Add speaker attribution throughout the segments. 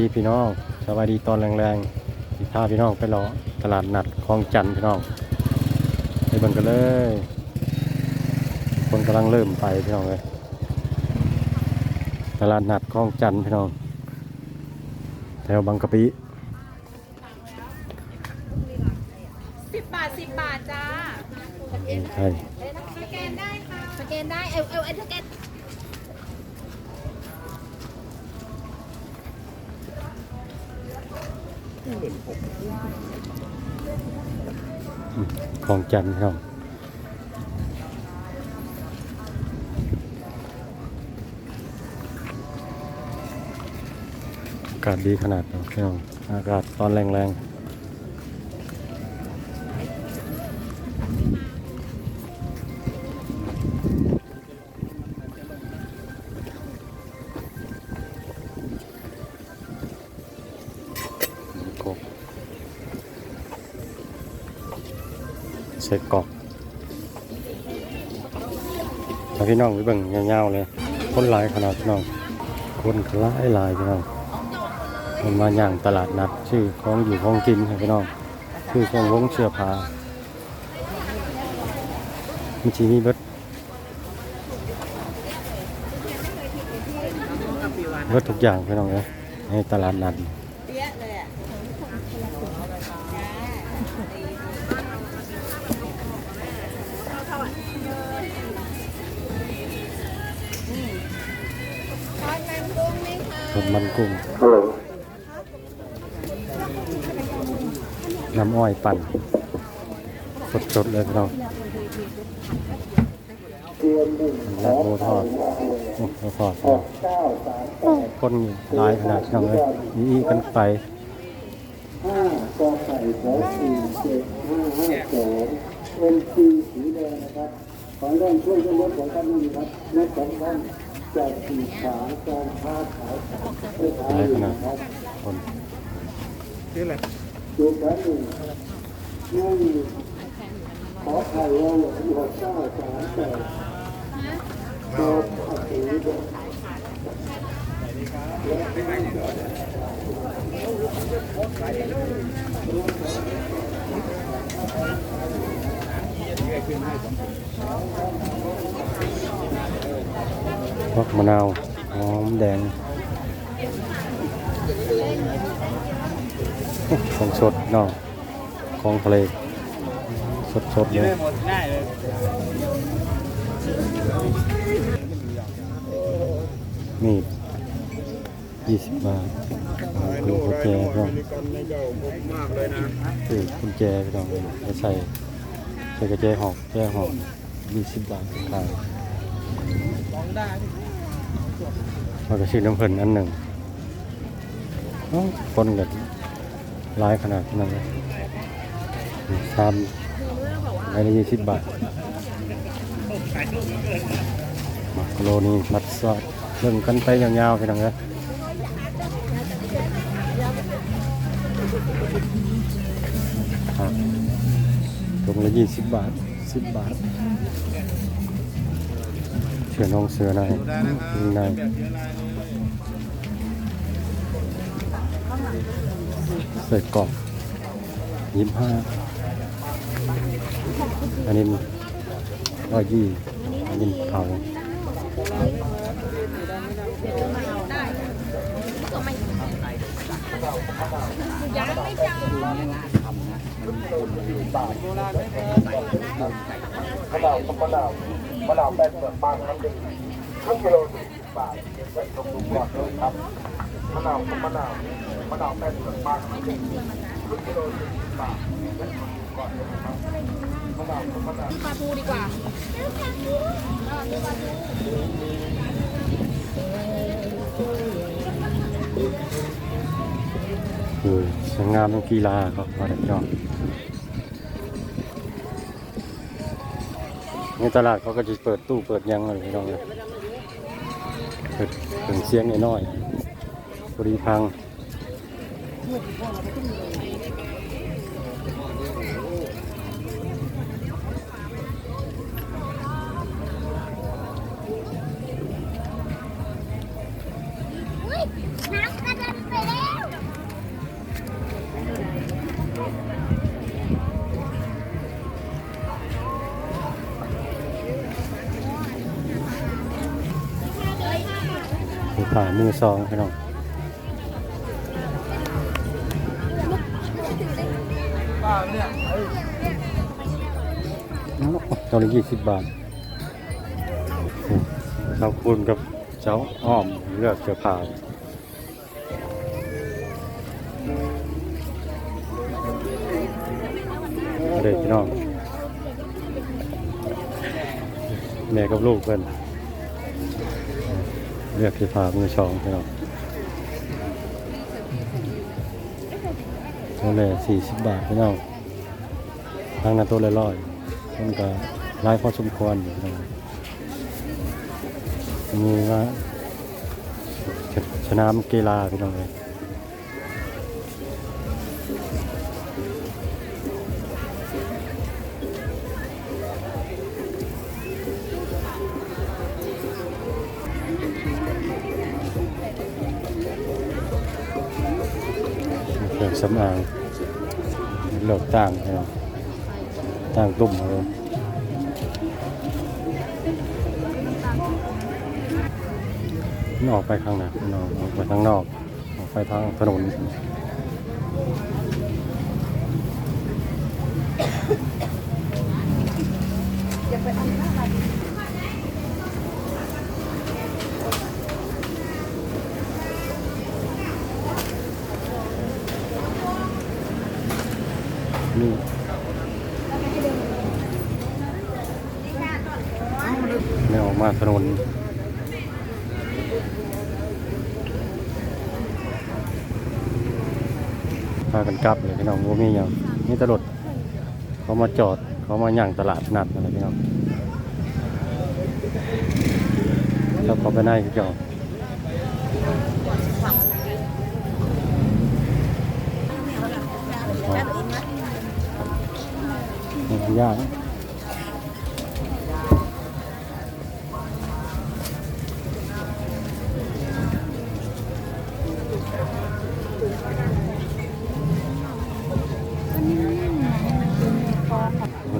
Speaker 1: ดีพี่น้องสวัสดีตอนแรงๆที่พาพี่น้องไปรอตลาดนัดคลองจันทน์พี่น้องไปเบิ่งกันเลย คนกำลังเริ่มไปพี่น้องเลยตลาดนัดคลองจันทน์พี่น้องแถวบางกะปิ
Speaker 2: สิบบาทสิบบาทจ้า
Speaker 1: ใช่
Speaker 2: สแกนได้ค่ะสแกนได้เอลเอลเอสแกน
Speaker 1: คลองจันทร์ครับองอากาศดีขนาดนี้พี่น้องอากาศตอนแรงๆ ส่กรอกถ้าพี่น้องไปเบิ่งยาๆเลยคนหลายขนาดน้องคนหลายหลายพี่น้องมันมาอย่างตลาดนัดชื่อของอยู่ของกินพี่น้องชื่อของวงเสื้อผ้ามีชีมีเบิดเบิดทุกอย่างพี่น้องเลยในตลาดนัด
Speaker 2: ทอดมันกุ้งไหมคะ
Speaker 1: สดมันกุ้ง
Speaker 3: ฮัลโหล
Speaker 1: น้ำอ้อยปั่นสดๆเลยพี่น้อง
Speaker 3: เตรียมหนึ่ง
Speaker 1: และโมทอดโอ้โหทอด
Speaker 3: หกเก้าสามแปด
Speaker 1: คนหลายขนาดพี่น้องเลยนี่กันไป
Speaker 3: ห้ากอไก่ขอสี่เจ็ดห้าห้าสองเอ็นซีสีแดงนะครับขอให้ร่วมช่วยยกรถของท่านนี้ครับรถของท่าน จากสีขาการค้าขายไม่ขาย
Speaker 1: ขนาด
Speaker 3: นะครับ
Speaker 1: คน
Speaker 3: ดูแผนหนึ่งนึ่งขอไข่วอลหกเก้าสามแปดโดมอัศรีเดช
Speaker 1: พักมะนาวหอมแดงของสดเนาะของทะเลสดๆเลยนี่ยี่สิบบาทดูกุญแจพี่น้องคือกุญแจพี่น้องจะใส่ใส่กระแจหอกแจหอกยี่สิบบาทขาย แล้วก็ชื่อน้ำเพลินอันหนึ่งเอ้าคนแบบร้ายขนาดนั้นเลยชามในละยี่สิบบาทมักโรนีมัดซอสเรื่องกันไปยาวๆพี่น้องเอ้ยครับตรงละยี่สิบบาทสิบบาท เสือน้องเสือในยิงในใส่กรอบยี่ห้าอันนี้ร้อยยี่อันนี้เผา
Speaker 2: ยังไม่จ้า มะ
Speaker 3: นาวมะนาวมะนาวแป้งเปลือกบางน้ำดื่มครึ่งกิโลสี่สิบบาทไว้ลงดูก่อนเลยครับมะนาวมะนาวมะนาวแป้งเปลือกบางน้ำดื่มครึ่งกิโลสี่สิบบาทไว้ลงดูก่อนเลยครับมะนาวกับมะนาว
Speaker 2: ปลาทูดีกว่า
Speaker 1: สวยงามเป็นกีฬาครับมาดักจอ ในตลาดเขาก็จะเปิดตู้เปิดยังอะไรพี่น้องเลยเปิดเปิดเสียงน้อยๆพอดีพัง ผ่ามือสองพี่น้อง
Speaker 3: ป้าเนี่ยเอ้ย
Speaker 1: ตัวละยี่สิบบาทเราคูณกับเจ้าอ้อมเลือกเสื้อผ้าเด็กพี่น้องแม่กับลูกเพิ่น เลือกเสื้อผ้ามือชองพี่น้องตัวละสี่สิบบาทพี่น้องทางนั้นตัวละร้อยมันก็ร้ายพอสมควรอยู่น้มีว่าสนามกีฬาพี่น้องเลย รื่องสำอางเหลอกต่างพี่น้องต่างตุ่มเลยมันออกไปข้างหน้านออกไปทางนอก ออกไปทางถนนอย่าไปอันี่ไม่ออกมาถนน พากันกลับเลยพี่น้องว่ามีอย่างนี่ตลดเขามาจอดเขามาย่างตลาดนัดอะไรพี่น้องแล้วเขาไปไหนพี่จอดย่าง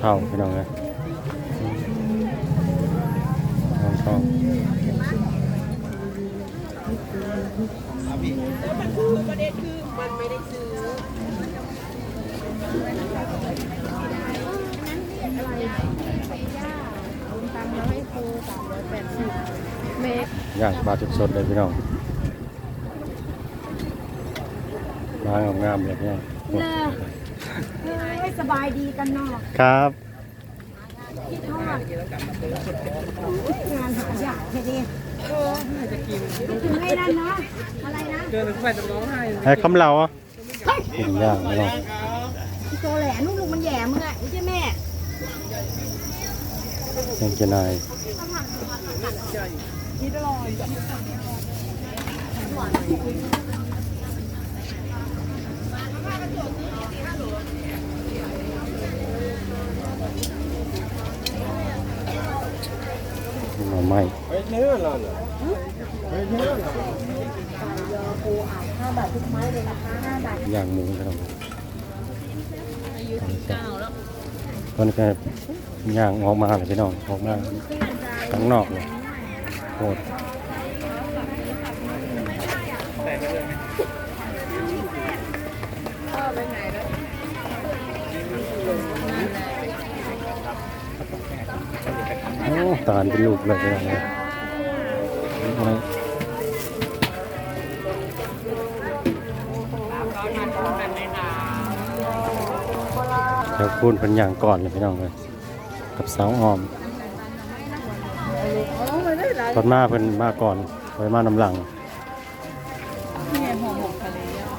Speaker 1: เท้าพี่น้องเลยรองท้า
Speaker 2: ตังค์แล้วให้ครูสามร้อยแปดสิบเมตร
Speaker 1: ย่างปลาสดๆเลยพี่น้องล้างงามๆเลยพี่น้ อง
Speaker 2: เลิกเฮ้ยสบายดีกันเนาะ
Speaker 1: ครับ
Speaker 2: คิดทอดงานหาอยากแค่นี้เออจะกินกินไม่ได้เนาะอะไรนะ
Speaker 4: เดินไปจะร้องไห้
Speaker 1: ไอ้คำเหลาอะกินย่างพี่น้อง
Speaker 2: พี่โตแหล่ลูกลูกมันแย่มึงอะไม่ใช่แม่
Speaker 1: ยังกินนาย
Speaker 2: คิดอร่อย
Speaker 1: หน่อไม่
Speaker 3: เนื้อหรอเฮ้ยเนื้อเรา
Speaker 2: ห้าบาททุกไม้เลยนะคะห้าบาท
Speaker 1: ย่างหมูพี่น้องตอนนี้ก็ย่างออกมาเลยพี่น้องออกมาข้างนอกเลยโคตร ตาลเป็นลูกเลยพี่น้องเลยอะไรเดี๋ยวคูณเป็นอย่างก่อนเลยพี่น้องเลยกับสาวออมตอนมาเพิ่นมาก่อนไว้มานำหลัง
Speaker 4: อะเลอะ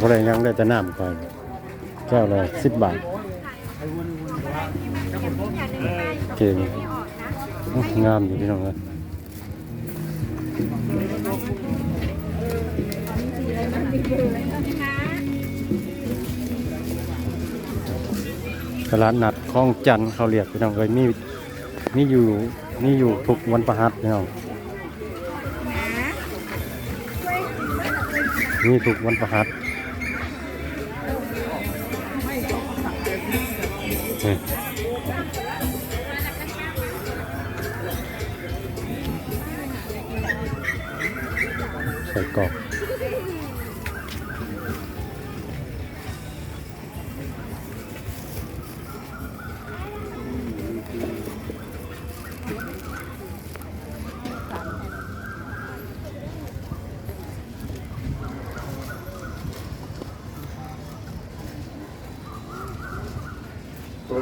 Speaker 1: ก็เลยยังได้แต่น้ำก่อน แก้วละสิบบาทเก่งอื้องามอยู่พี่น้องครับตลาดนัดคลองจันทน์เขาเรียกพี่น้องเลยมีมีอยู่มีอยู่ทุกวันประหัสพี่น้องมีทุกวันประหัส ใส่กรอบ ก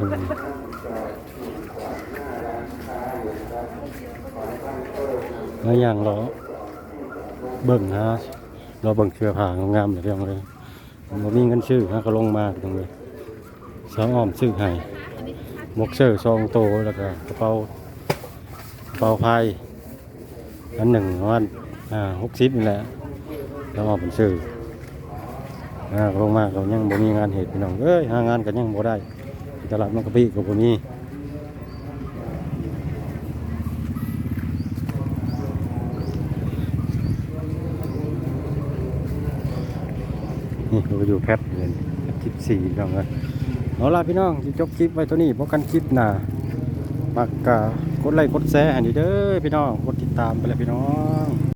Speaker 1: อืมแล้วอย่างเราเบิ่งฮะเราเบิ่งเสื้อผ้างามๆเรื่องเลยมันมีเงินชื่อฮะก็ลงมาตรงเลยสาวอ้อมซื้อให้ มกเสื้อซองโตแล้วก็กระเป๋ากระเป๋าพายอันหนึ่งประมาณอ่าหกสิบนี่แหละแล้วอ้อมเป็นซื้ออ่าลงมาเรายังบ่มีงานเหตุพี่น้องเอ้ยหางานกันยังบ่ได้ตลาดมังกะปิกับพวกนี้นี่เราอยู่แพทเลยคลิปสี่น้องเลย เอาล่ะพี่น้องจะจบคลิปไว้ตัวนี้พบกันคลิปหน้ามักกะกดไลค์กดแชร์ให้ดีเด้อพี่น้อง กดติดตามไปเลยพี่น้อง